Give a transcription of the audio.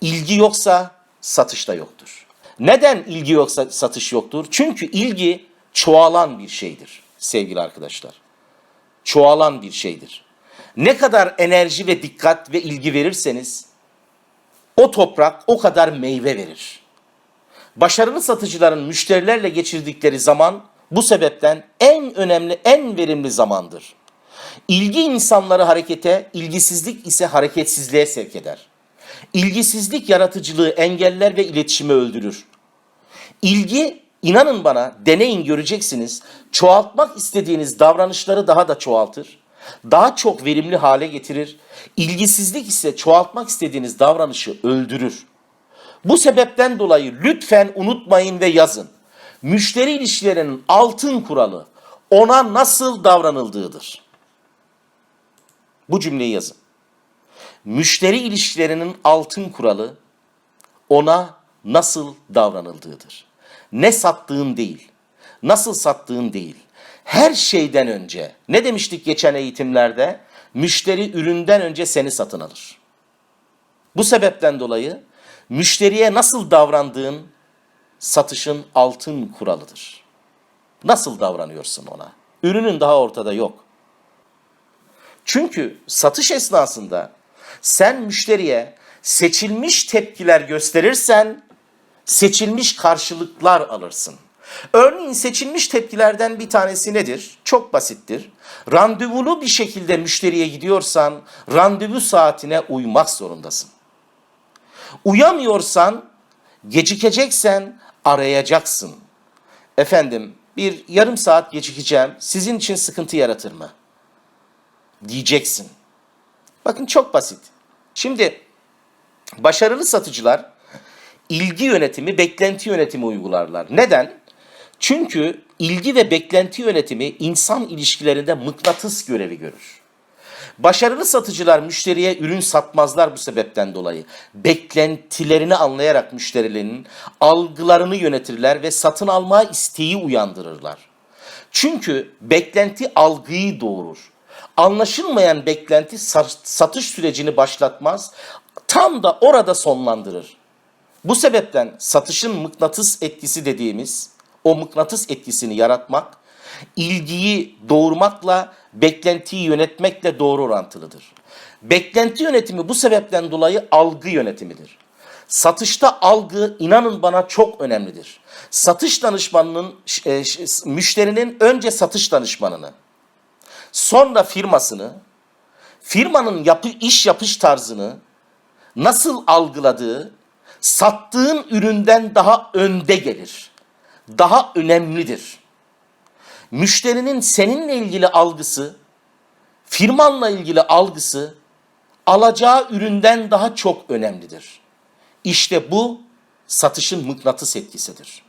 İlgi yoksa satış da yoktur. Neden ilgi yoksa satış yoktur? Çünkü ilgi çoğalan bir şeydir sevgili arkadaşlar. Çoğalan bir şeydir. Ne kadar enerji ve dikkat ve ilgi verirseniz o toprak o kadar meyve verir. Başarılı satıcıların müşterilerle geçirdikleri zaman bu sebepten en önemli, en verimli zamandır. İlgi insanları harekete, ilgisizlik ise hareketsizliğe sevk eder. İlgisizlik yaratıcılığı engeller ve iletişimi öldürür. İlgi, inanın bana, deneyin göreceksiniz, çoğaltmak istediğiniz davranışları daha da çoğaltır. Daha çok verimli hale getirir. İlgisizlik ise çoğaltmak istediğiniz davranışı öldürür. Bu sebepten dolayı lütfen unutmayın ve yazın. Müşteri ilişkilerinin altın kuralı ona nasıl davranıldığıdır. Bu cümleyi yazın. Müşteri ilişkilerinin altın kuralı ona nasıl davranıldığıdır. Ne sattığın değil, nasıl sattığın değil. Her şeyden önce ne demiştik geçen eğitimlerde? Müşteri üründen önce seni satın alır. Bu sebepten dolayı müşteriye nasıl davrandığın satışın altın kuralıdır. Nasıl davranıyorsun ona? Ürünün daha ortada yok. Çünkü satış esnasında sen müşteriye seçilmiş tepkiler gösterirsen seçilmiş karşılıklar alırsın. Örneğin seçilmiş tepkilerden bir tanesi nedir? Çok basittir. Randevulu bir şekilde müşteriye gidiyorsan randevu saatine uymak zorundasın. Uyamıyorsan, gecikeceksen arayacaksın. Efendim bir yarım saat gecikeceğim sizin için sıkıntı yaratır mı? Diyeceksin. Bakın çok basit. Şimdi başarılı satıcılar ilgi yönetimi, beklenti yönetimi uygularlar. Neden? Çünkü ilgi ve beklenti yönetimi insan ilişkilerinde mıknatıs görevi görür. Başarılı satıcılar müşteriye ürün satmazlar bu sebepten dolayı. Beklentilerini anlayarak müşterilerinin algılarını yönetirler ve satın alma isteği uyandırırlar. Çünkü beklenti algıyı doğurur. Anlaşılmayan beklenti sa- satış sürecini başlatmaz, tam da orada sonlandırır. Bu sebepten satışın mıknatıs etkisi dediğimiz o mıknatıs etkisini yaratmak, ilgiyi doğurmakla, beklentiyi yönetmekle doğru orantılıdır. Beklenti yönetimi bu sebepten dolayı algı yönetimidir. Satışta algı inanın bana çok önemlidir. Satış danışmanının, e, müşterinin önce satış danışmanını, sonra firmasını, firmanın yapı, iş yapış tarzını nasıl algıladığı, sattığın üründen daha önde gelir. Daha önemlidir. Müşterinin seninle ilgili algısı, firmanla ilgili algısı alacağı üründen daha çok önemlidir. İşte bu satışın mıknatıs etkisidir.